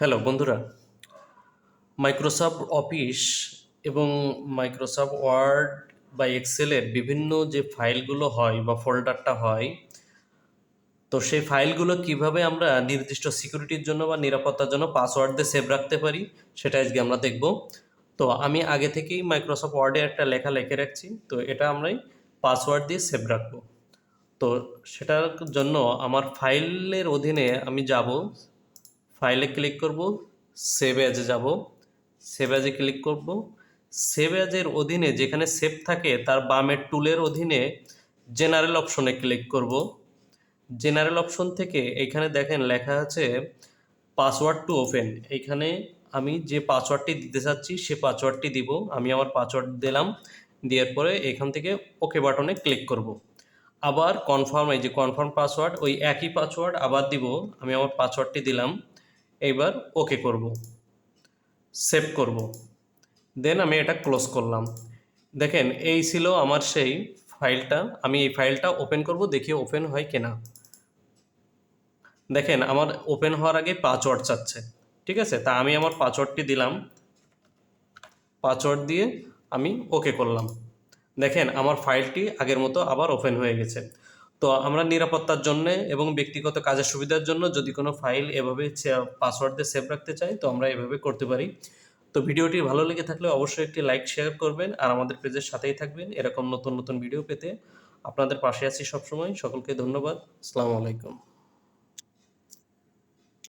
Hello বন্ধুরা। Microsoft office এবং Microsoft word বা এক্সেলের বিভিন্ন যে ফাইলগুলো হয় বা ফোল্ডারটা হয়, তো সেই ফাইলগুলো কীভাবে আমরা নির্দিষ্ট সিকিউরিটির জন্য বা নিরাপত্তার জন্য পাসওয়ার্ড দিয়ে সেভ রাখতে পারি, সেটা আজকে আমরা দেখব। তো আমি আগে থেকেই মাইক্রোসফট ওয়ার্ডে একটা লেখা লিখে রাখছি, তো এটা আমরাই পাসওয়ার্ড দিয়ে সেভ রাখব। তো সেটার জন্য আমার ফাইলের অধীনে আমি যাব ফাইলে ক্লিক করব সেভ অ্যাজে যাব। সেভ অ্যাজে ক্লিক করব। সেভ অ্যাজের অধীনে যেখানে সেভ থাকে, তার বামের টুলের অধীনে জেনারেল অপশনে ক্লিক করব। জেনারেল অপশন থেকে এখানে দেখেন লেখা আছে পাসওয়ার্ড টু ওপেন এখানে আমি যে পাসওয়ার্ডটি দিতে চাচ্ছি, সে পাসওয়ার্ডটি দিব। আমি আমার পাসওয়ার্ড দিলাম, দেওয়ার পরে এখান থেকে ওকে বাটনে ক্লিক করব। আবার কনফার্ম এই যে কনফার্ম পাসওয়ার্ড ওই একই পাসওয়ার্ড আবার দিব। আমি আমার পাসওয়ার্ডটি দিলাম। এইবার ওকে করব। সেভ করব। দেন আমি এটা ক্লোজ করলাম। দেখেন, এই ছিল আমার সেই ফাইলটা। আমি এই ফাইলটা ওপেন করব, দেখি ওপেন হয় কিনা। দেখেন, আমার ওপেন হওয়ার আগে পাসওয়ার্ড চাচ্ছে। ঠিক আছে? তা আমি আমার পাসওয়ার্ডটি দিলাম। পাসওয়ার্ড দিয়ে আমি ওকে করলাম। দেখেন, আমার ফাইলটি আগের মতো আবার ওপেন হয়ে গেছে। তো আমরা নিরাপত্তার জন্য এবং ব্যক্তিগত কাজের সুবিধার জন্য যদি কোনো ফাইল এভাবে পাসওয়ার্ড দিয়ে সেভ রাখতে চাই তো আমরা এভাবে করতে পারি। তো ভিডিওটি ভালো লেগে থাকলে অবশ্যই একটি লাইক শেয়ার করবেন আর আমাদের পেজের সাথেই থাকবেন এরকম নতুন নতুন ভিডিও পেতে। আপনাদের পাশে আছি সবসময়। সকলকে ধন্যবাদ। আসসালামু আলাইকুম।